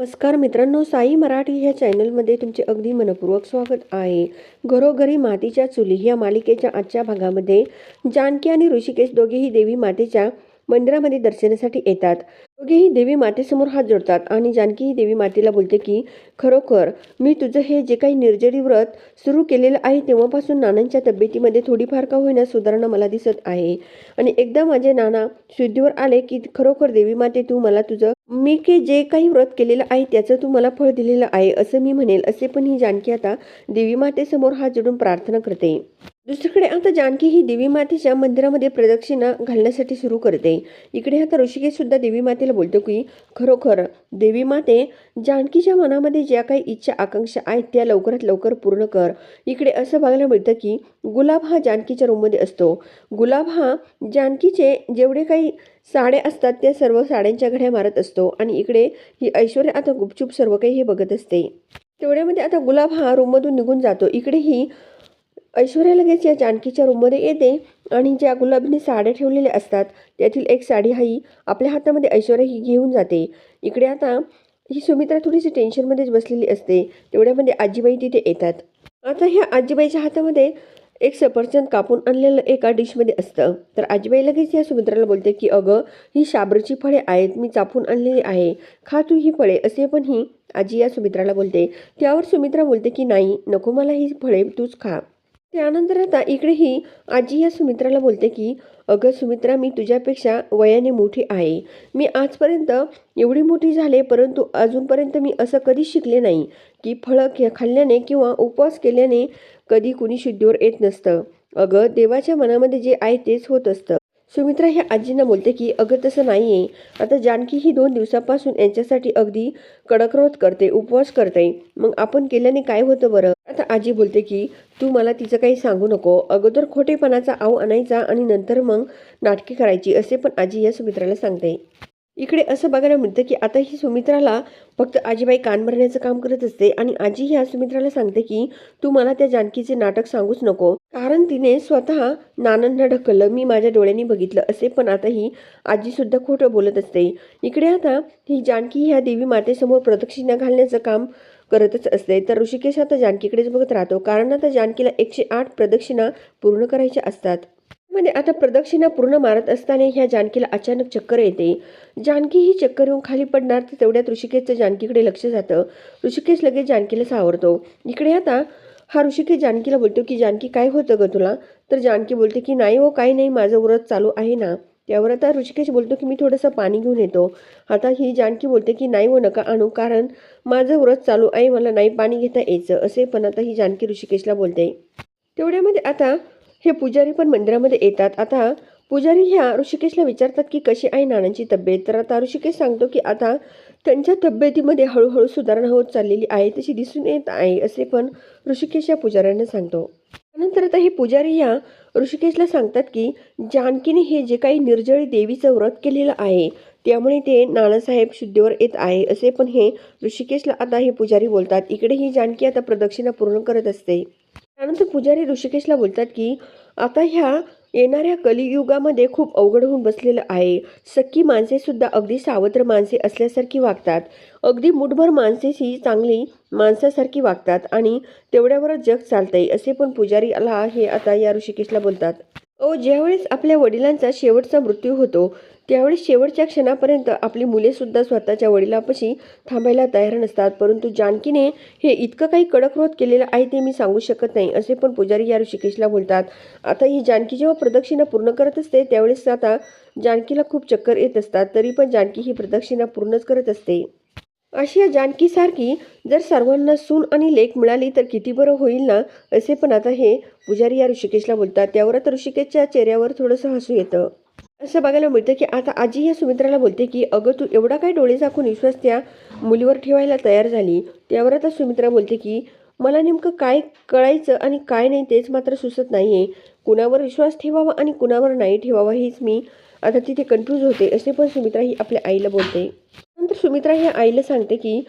नमस्कार मित्रांनो साई मराठी ह्या चॅनलमध्ये तुमचे अगदी मनपूर्वक स्वागत आहे. घरोघरी मातीच्या चुली या मालिकेच्या आजच्या भागामध्ये जानकी आणि ऋषिकेश दोघेही देवी मातेच्या मंदिरामध्ये दर्शनासाठी येतात. दोघेही देवी मातेसमोर हात जोडतात आणि जानकी ही देवी मातेला बोलते की खरोखर मी तुझं हे जे काही निर्जरी व्रत सुरू केलेलं आहे तेव्हापासून नानांच्या तब्येतीमध्ये थोडीफार का होईना सुधारणा मला दिसत आहे. आणि एकदा माझे नाना शुद्धीवर आले की खरोखर देवी माते तू मला तुझं मी के जे काही व्रत केलेलं आहे त्याचं तू मला फळ दिलेलं आहे असं मी म्हणेल असे पण ही जानकी आता देवी मातेसमोर हात जोडून प्रार्थना करते. दुसरीकडे आता जानकी ही देवी मातेच्या मंदिरामध्ये प्रदक्षिणा घालण्यासाठी सुरू करते. इकडे आता ऋषिकेश सुद्धा देवी मातेला बोलतो की खरोखर देवी माते जानकीच्या मनामध्ये ज्या काही इच्छा आकांक्षा आहेत त्या लवकरात लवकर पूर्ण कर. इकडे असं बघायला मिळतं की गुलाब हा जानकीच्या रूममध्ये असतो. गुलाब हा जानकीचे जेवढे काही साड्या असतात त्या सर्व साड्यांच्या घड्या मारत असतो आणि इकडे ही ऐश्वर्या आता गुपचूप सर्व काही हे बघत असते. तेवढ्यामध्ये आता गुलाब हा रूममधून निघून जातो. इकडे ही ऐश्वर्या लगेच या जानकीच्या रूममध्ये येते आणि ज्या गुलाबीने साड्या ठेवलेल्या असतात त्यातील एक साडी ही आपल्या हातामध्ये ऐश्वर्या ही घेऊन जाते. इकडे आता ही सुमित्रा थोडीशी टेन्शनमध्येच बसलेली असते. तेवढ्यामध्ये आजीबाई तिथे येतात. आता ह्या आजीबाईच्या हातामध्ये एक सफरचंद कापून आणलेलं एका डिशमध्ये असतं. तर आजीबाई लगेच या सुमित्राला बोलते की अगं ही शाबरची फळे आहेत मी चापून आणलेली आहे. खा तू ही फळे. असे पण ही आजी या सुमित्राला बोलते. त्यावर सुमित्रा बोलते की नाही नको मला ही फळे तूच खा. त्यानंतर आता इकडे ही आजी या सुमित्राला बोलते की अगं सुमित्रा मी तुझ्यापेक्षा वयाने मोठी आहे. मी आजपर्यंत एवढी मोठी झाले परंतु अजूनपर्यंत मी असं कधीच शिकले नाही की फळं खे खाल्ल्याने किंवा उपवास केल्याने कधी कुणी शुद्धीवर येत नसतं. अगं देवाच्या मनामध्ये जे आहे तेच होत असतं. सुमित्रा ह्या आजींना बोलते की अगं तसं नाही आहे आता जानकी ही दोन दिवसापासून यांच्यासाठी अगदी कडकरोध करते उपवास करते. मग आपण केल्याने काय होतं बरं? आता आजी बोलते की तू मला तिचं काही सांगू नको. अगोदर खोटेपणाचा आव आणायचा आणि नंतर मग नाटके करायची असे पण आजी या सुमित्राला सांगते. इकडे असं बघायला मिळतं की आता ही सुमित्राला फक्त आजीबाई कान भरण्याचं काम करत असते आणि आजी ह्या सुमित्राला सांगते की तू मला त्या जानकीचे नाटक सांगूच नको. कारण तिने स्वतः नानांना ढकललं मी माझ्या डोळ्यांनी बघितलं असे पण आता ही आजीसुद्धा खोटं बोलत असते. इकडे आता ही जानकी ह्या देवी मातेसमोर प्रदक्षिणा घालण्याचं काम करतच असते तर ऋषिकेश आता जानकीकडेच बघत राहतो. कारण आता जानकीला एकशे आठ प्रदक्षिणा पूर्ण करायच्या असतात. म्हणजे आता प्रदक्षिणा पूर्ण मारत असताना ह्या जानकीला अचानक चक्कर येते. जानकी ही चक्कर येऊन खाली पडणार तर तेवढ्यात ऋषिकेशचं जानकीकडे लक्ष जातं. ऋषिकेश लगेच जानकीला सावरतो. इकडे आता हा ऋषिकेश जानकीला बोलतो की जानकी काय होतं ग तुला? तर जानकी बोलते की नाही हो काही नाही माझं व्रत चालू आहे ना. त्यावर आता ऋषिकेश बोलतो की मी थोडंसं पाणी घेऊन येतो. आता ही जानकी बोलते की नाही हो नका आणू कारण माझं व्रत चालू आहे मला नाही पाणी घेता यायचं. असे पण आता ही जानकी ऋषिकेशला बोलते. तेवढ्यामध्ये आता हे पुजारी पण मंदिरामध्ये येतात. आता पुजारी ह्या ऋषिकेशला विचारतात की कशी आहे नानांची तब्येत? तर आता ऋषिकेश सांगतो की आता त्यांच्या तब्येतीमध्ये हळूहळू सुधारणा होत चाललेली आहे तशी दिसून येत आहे असे पण ऋषिकेश या पुजाऱ्यांना सांगतो. त्यानंतर आता हे पुजारी या ऋषिकेशला सांगतात की जानकीने हे जे काही निर्जळी देवीचं व्रत केलेलं आहे त्यामुळे ते नानासाहेब शुद्धीवर येत आहे असे पण हे ऋषिकेशला आता हे पुजारी बोलतात. इकडे ही जानकी आता प्रदक्षिणा पूर्ण करत असते. त्यानंतर पुजारी ऋषिकेशला बोलतात की आता ह्या येणाऱ्या कलियुगामध्ये खूप अवघड होऊन बसलेलं आहे. सख्खी माणसेसुद्धा अगदी सावत्र माणसे असल्यासारखी वागतात. अगदी मुठभर माणसेही चांगली माणसासारखी वागतात आणि तेवढ्यावरच जग चालतंय असे पण पुजारी आला हे आता या ऋषिकेशला बोलतात. ओ ज्यावेळेस आपल्या वडिलांचा शेवटचा मृत्यू होतो त्यावेळेस शेवटच्या क्षणापर्यंत आपली मुलेसुद्धा स्वतःच्या वडिलापाशी थांबायला तयार नसतात. परंतु जानकीने हे इतकं काही कडक्रोध केलेलं आहे ते मी सांगू शकत नाही असे पण पुजारी या ऋषिकेशला बोलतात. आता ही जानकी जेव्हा प्रदक्षिणा पूर्ण करत असते त्यावेळेस आता जानकीला खूप चक्कर येत असतात तरी पण जानकी ही प्रदक्षिणा पूर्णच करत असते. अशी या जानकीसारखी जर सर्वांना सून आणि लेख मिळाली तर किती बरं होईल ना असे पण आता हे पुजारी या ऋषिकेशला बोलतात. त्यावर आता ऋषिकेशच्या चेहऱ्यावर थोडंसं हसू येतं. असं बघायला मिळतं की आता आजी या सुमित्राला बोलते की अगं तू एवढा काय डोळे झाकून विश्वास त्या मुलीवर ठेवायला तयार झाली? त्यावर आता सुमित्रा बोलते की मला नेमकं काय कळायचं आणि काय नाही तेच मात्र सुचत नाही आहे कुणावर विश्वास ठेवावा आणि कुणावर नाही ठेवावा हेच मी आता तिथे कन्फ्यूज होते असे पण सुमित्रा ही आपल्या आईला बोलते. नंतर सुमित्रा ह्या आईला सांगते की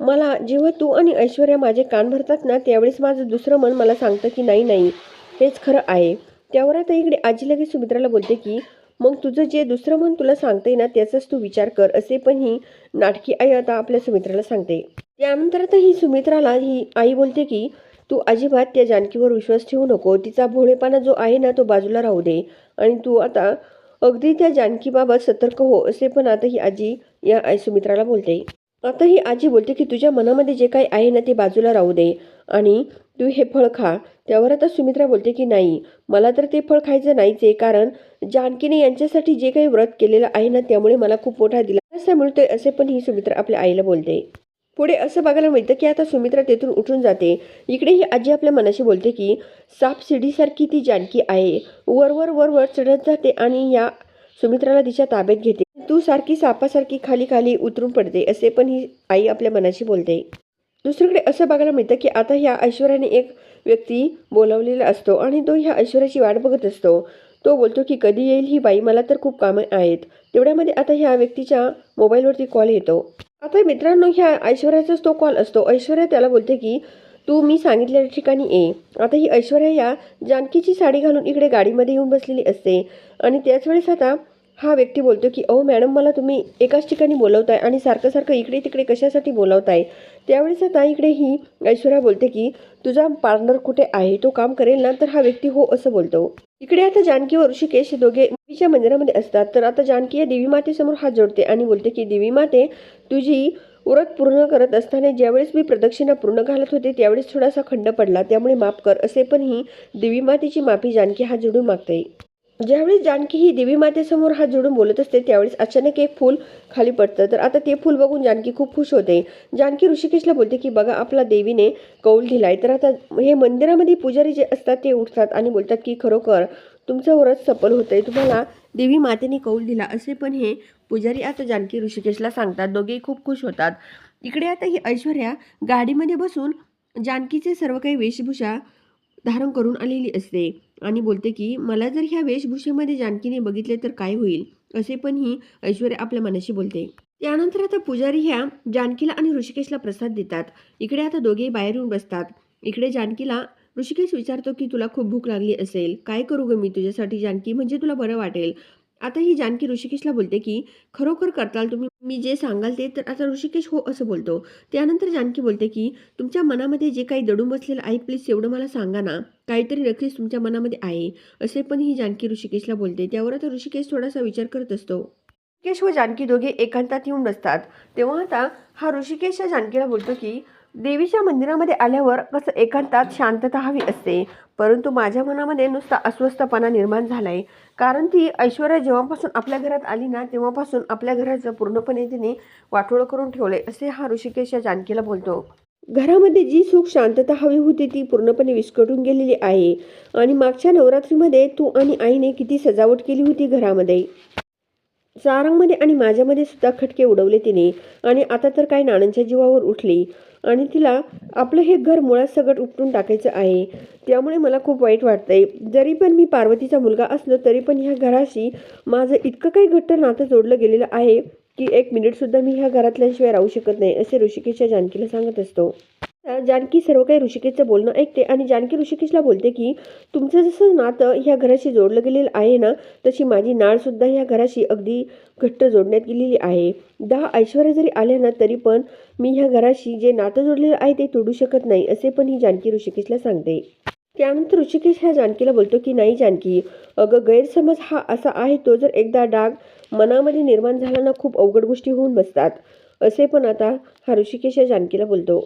मला जेव्हा तू आणि ऐश्वर्या माझे कान भरतात ना त्यावेळेस माझं दुसरं मन मला सांगतं की नाही नाही हेच खरं आहे. त्यावर आता इकडे आजी लगेच सुमित्राला बोलते की मग तुझं जे दुसरं मन तुला सांगते ना त्याचाच तू विचार कर असे पण ही नाटकी आई आता आपल्या सुमित्राला सांगते. त्यानंतर आता ही सुमित्राला ही आई बोलते की तू अजिबात त्या जानकीवर विश्वास ठेवू नको. तिचा भोळेपणा जो आहे ना तो बाजूला राहू दे. आणि तू आता अगदी त्या जानकीबाबत सतर्क हो असे पण आता ही आजी या आई सुमित्राला बोलते. आता ही आजी बोलते की तुझ्या मनामध्ये जे काही आहे ना ते बाजूला राहू दे. आणि तू हे फळ खा. त्यावर आता सुमित्रा बोलते की नाही. मला तर ते फळ खायचं नाहीच आहे. कारण जानकीने यांच्यासाठी जे काही व्रत केलेलं आहे ना त्यामुळे मला खूप मोठा दिलासा मिळतोय असे पण ही सुमित्रा आपल्या आईला बोलते. पुढे असं बघायला मिळतं की आता सुमित्रा तेथून उठून जाते. इकडे ही आजी आपल्या मनाशी बोलते की साप शिडीसारखी ती जानकी आहे. वरवर वर वर चढत जाते आणि या सुमित्राला तिच्या ताब्यात घेते. तू सारखी सापासारखी खाली खाली उतरून पडते असे पण ही आई आपल्या मनाशी बोलते. दुसरीकडे असं बघायला मिळतं की आता ह्या ऐश्वर्याने एक व्यक्ती बोलावलेला असतो आणि तो ह्या ऐश्वर्याची वाट बघत असतो. तो बोलतो की कधी येईल ही बाई? मला तर खूप कामं आहेत. तेवढ्यामध्ये आता ह्या व्यक्तीच्या मोबाईलवरती कॉल येतो. आता मित्रांनो ह्या ऐश्वर्याचाच तो कॉल असतो. ऐश्वर्या त्याला बोलते की तू मी सांगितलेल्या ठिकाणी ये. आता ही ऐश्वर्या या जानकीची साडी घालून इकडे गाडीमध्ये येऊन बसलेली असते. आणि त्याच वेळेस आता हा व्यक्ती बोलतो की अहो मॅडम मला तुम्ही एकाच ठिकाणी बोलवताय आणि सारखं सारखं इकडे तिकडे कशासाठी बोलवताय? त्यावेळेस आता इकडे ही ऐश्वर्या बोलते की तुझा पार्टनर कुठे आहे? तो काम करेल ना तर हा व्यक्ती हो असं बोलतो. इकडे आता जानकी व ऋषिकेश दोघे देवीच्या मंदिरामध्ये असतात. तर आता जानकी या देवी मातेसमोर हात जोडते आणि बोलते की देवी माते तुझी व्रत पूर्ण करत असताना ज्यावेळेस मी प्रदक्षिणा पूर्ण घालत होते त्यावेळेस थोडासा खंड पडला. त्यामुळे माफ कर असे पण ही देवी मातेची माफी जानकी हात जोडून मागते. ज्यावेळेस जानकी ही देवी मातेसमोर हात जोडून बोलत असते त्यावेळेस अचानक एक फूल खाली पडतं. तर आता ते फूल बघून जानकी खूप खुश होते. जानकी ऋषिकेशला बोलते की बघा आपला देवीने कौल दिलाय. तर आता हे मंदिरामध्ये पुजारी जे असतात ते उठतात आणि बोलतात की खरोखर तुमचं व्रत सफल होतंय. तुम्हाला देवी मातेने कौल दिला. असे पण हे पुजारी आता जानकी ऋषिकेशला सांगतात. दोघेही खूप खुश होतात. इकडे आता ही ऐश्वर्या गाडीमध्ये बसून जानकीचे सर्व काही वेशभूषा धारण करून आलेली असते. आणि बोलते की मला जर ह्या वेशभूषेमध्ये जानकीने बघितले तर काय होईल? असे पण ही ऐश्वर्या आपल्या मनाशी बोलते. त्यानंतर आता पुजारी ह्या जानकीला आणि ऋषिकेशला प्रसाद देतात. इकडे आता दोघेही बाहेर येऊन बसतात. इकडे जानकीला ऋषिकेश विचारतो की तुला खूप भूक लागली असेल. काय करू ग मी? तुझ्यासाठी जानकी म्हणजे तुला बरं वाटेल. आता ही जानकी ऋषिकेशला बोलते की खरोखर करताल तुम्ही? मी जे सांगाल ते तर आता ऋषिकेश हो असं बोलतो. त्यानंतर जानकी बोलते की तुमच्या मनामध्ये जे काही दडून बसलेलं आहे प्लीज एवढं मला सांगा ना. काहीतरी नक्कीच तुमच्या मनामध्ये आहे. असे पण ही जानकी ऋषिकेशला बोलते. त्यावर आता ऋषिकेश थोडासा विचार करत असतो. ऋषिकेश व जानकी दोघे एकांतात येऊन बसतात. तेव्हा आता हा ऋषिकेश या जानकीला बोलतो की देवीच्या मंदिरामध्ये आल्यावर कसं एकांतात शांतता हवी असते. परंतु माझ्या मनामध्ये नुसता अस्वस्थपणा निर्माण झाला आहे कारण ती ऐश्वर्या जेव्हापासून आपल्या घरात आली ना तेव्हापासून आपल्या घराचं पूर्णपणे तिने वाटोळं करून ठेवले असे हा ऋषिकेश या जानकीला बोलतो. घरामध्ये जी सुख शांतता हवी होती ती पूर्णपणे विस्कटून गेलेली आहे. आणि मागच्या नवरात्रीमध्ये तू आणि आईने किती सजावट केली होती घरामध्ये. सारंगमध्ये आणि माझ्यामध्ये सुद्धा खटके उडवले तिने. आणि आता तर काय नाणांच्या जीवावर उठली. आणि तिला आपलं हे घर मुळात सगळं उपटून टाकायचं आहे. त्यामुळे मला खूप वाईट वाटतंय. जरी पण मी पार्वतीचा मुलगा असलो तरी पण ह्या घराशी माझं इतकं काही घट्ट नातं जोडलं गेलेलं आहे की एक मिनिटसुद्धा मी ह्या घरातल्याशिवाय राहू शकत नाही असे ऋषिकेशच्या जानकीला सांगत असतो. जानकी सर्व काही ऋषिकेशचं बोलणं ऐकते आणि जानकी ऋषिकेशला बोलते की तुमचं जसं नातं ह्या घराशी जोडलं गेलेलं आहे ना तशी माझी नाळसुद्धा ह्या घराशी अगदी घट्ट जोडण्यात गेलेली आहे. दहा ऐश्वर्या जरी आल्या ना तरी पण मी ह्या घराशी जे नातं जोडलेलं आहे ते तोडू शकत नाही असे पण ही जानकी ऋषिकेशला सांगते. त्यानंतर ऋषिकेश ह्या जानकीला बोलतो की नाही जानकी अगं गैरसमज हा असा आहे तो जर एकदा डाग मनामध्ये निर्माण झाला ना खूप अवघड गोष्टी होऊन बसतात. असे पण आता हा ऋषिकेश या जानकीला बोलतो.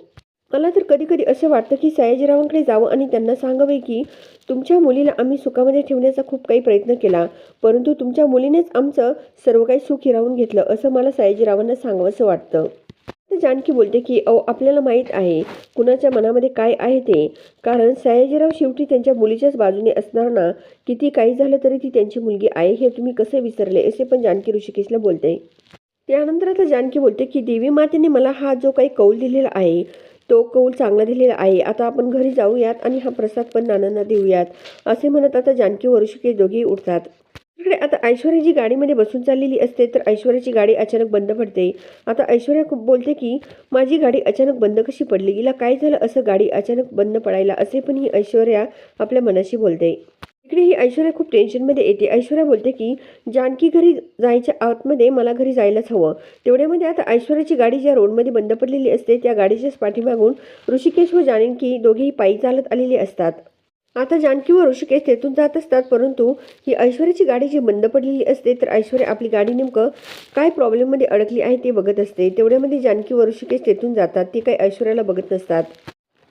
मला तर कधी कधी असं वाटतं की सयाजीरावांकडे जावं आणि त्यांना सांगावे की तुमच्या मुलीला आम्ही सुखामध्ये ठेवण्याचा खूप काही प्रयत्न केला परंतु तुमच्या मुलीनेच आमचं सर्व काही सुख हिरावून घेतलं असं मला सयाजीरावांना सांगावंसं वाटतं. तर जानकी बोलते की अहो आपल्याला माहीत आहे कुणाच्या मनामध्ये काय आहे ते. कारण सयाजीराव शेवटी त्यांच्या मुलीच्याच बाजूने असणार ना. किती काही झालं तरी ती त्यांची मुलगी आहे हे तुम्ही कसे विसरले? असे पण जानकी ऋषिकेशला बोलते. त्यानंतर आता जानकी बोलते की देवी मातेने मला हा जो काही कौल दिलेला आहे तो कौल चांगला दिलेला आहे. आता आपण घरी जाऊयात आणि हा प्रसाद पण नानांना देऊयात. असे म्हणत आता जानकी व ऋषिकेश दोघेही उठतात. इकडे आता ऐश्वर्या जी गाडीमध्ये बसून चाललेली असते तर ऐश्वर्याची गाडी अचानक बंद पडते. आता ऐश्वर्या खूप बोलते की माझी गाडी अचानक बंद कशी पडली? हिला काय झालं? असं गाडी अचानक बंद पडायला? असे पण ही ऐश्वर्या आपल्या मनाशी बोलते. इकडे ही ऐश्वर्या खूप टेन्शनमध्ये येते. ऐश्वर्या बोलते की जानकी घरी जायच्या आतमध्ये मला घरी जायलाच हवं. तेवढ्यामध्ये आता ऐश्वर्याची गाडी ज्या रोडमध्ये बंद पडलेली असते त्या गाडीच्याच पाठीमागून ऋषिकेश व जानकी दोघेही पायी चालत आलेली असतात. आता जानकी व ऋषिकेश तेथून जात असतात परंतु ही ऐश्वर्याची गाडी जी बंद पडलेली असते तर ऐश्वर्या आपली गाडी नेमकं काय प्रॉब्लेममध्ये अडकली आहे ते बघत असते. तेवढ्यामध्ये जानकी व ऋषिकेश तेथून जातात ते काही ऐश्वर्याला बघत नसतात.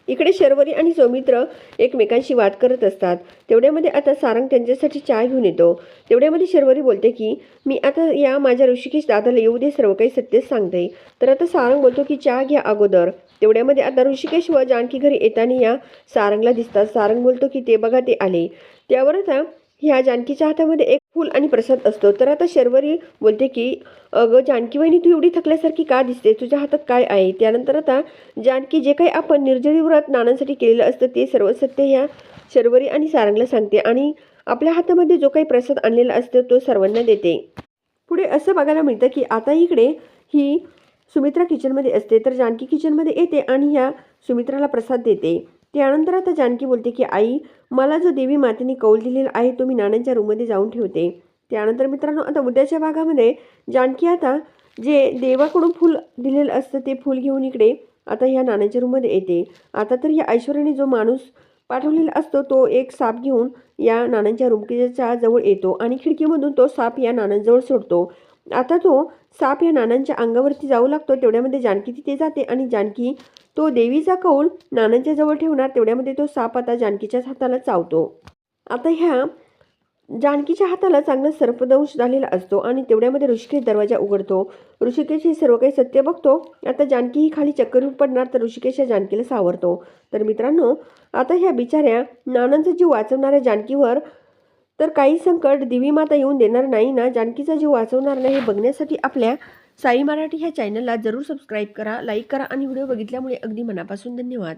इकडे शर्वरी आणि सौमित्र एकमेकांशी वाद करत असतात. तेवढ्यामध्ये आता सारंग त्यांच्यासाठी चहा घेऊन येतो. तेवढ्यामध्ये शर्वरी बोलते की मी आता या माझ्या ऋषिकेश दादाला येऊ दे सर्व काही सत्यच सांगते. तर आता सारंग बोलतो की चहा घ्या अगोदर. तेवढ्यामध्ये आता ऋषिकेश व जानकी घरी येताना या सारंगला दिसतात. सारंग बोलतो की ते बघा ते आले. त्यावर आता ह्या जानकीच्या हातामध्ये एक फूल आणि प्रसाद असतो. तर आता शर्वरी बोलते की अगं जानकी वहिनी तू एवढी थकल्यासारखी का दिसते? तुझ्या हातात काय आहे? त्यानंतर आता जानकी जे काही आपण निर्जळी व्रत नानांसाठी केलेलं असतं ते सर्व सत्य ह्या शर्वरी आणि सारंगला सांगते आणि आपल्या हातामध्ये जो काही प्रसाद आणलेला असतो तो सर्वांना देते. पुढे असं बघायला मिळतं की आता इकडे ही सुमित्रा किचनमध्ये असते. तर जानकी किचनमध्ये येते आणि ह्या सुमित्राला प्रसाद देते. त्यानंतर आता जानकी बोलते की आई मला जो देवी मातेने कौल दिलेला आहे तो मी नाण्यांच्या रूममध्ये जाऊन ठेवते. त्यानंतर मित्रांनो आता उद्याच्या भागामध्ये जानकी आता जे देवाकडून फूल दिलेलं असतं ते फूल घेऊन इकडे आता ह्या नाण्याच्या रूममध्ये येते. आता तर या ऐश्वर्याने जो माणूस पाठवलेला असतो तो एक साप घेऊन या नाण्यांच्या रूमच्या जवळ येतो आणि खिडकीमधून तो साप या नाण्यांजवळ सोडतो. आता तो साप या नानांच्या अंगावरती जाऊ लागतो तेवढ्यामध्ये जानकी तिथे जाते आणि जानकी तो देवीचा कौल नानांच्या जवळ ठेवणार तेवढ्यामध्ये तो साप आता जानकीच्याच हाताला चावतो. आता ह्या जानकीच्या हाताला चांगला सर्पदंश झालेला असतो आणि तेवढ्यामध्ये ऋषिकेश दरवाजा उघडतो. ऋषिकेश हे सर्व काही सत्य बघतो. आता जानकी ही खाली चक्कर पडणार तर ऋषिकेश या जानकीला सावरतो. तर मित्रांनो आता ह्या बिचाऱ्या नानांचा जीव वाचवणाऱ्या जानकीवर तर काही संकट देवी माता येऊन देणार नाही ना. जानकीचा जीव वाचवणार नाही हे बघण्यासाठी आपल्या साई मराठी ह्या चॅनलला जरूर सबस्क्राईब करा लाईक करा आणि व्हिडिओ बघितल्यामुळे अगदी मनापासून धन्यवाद.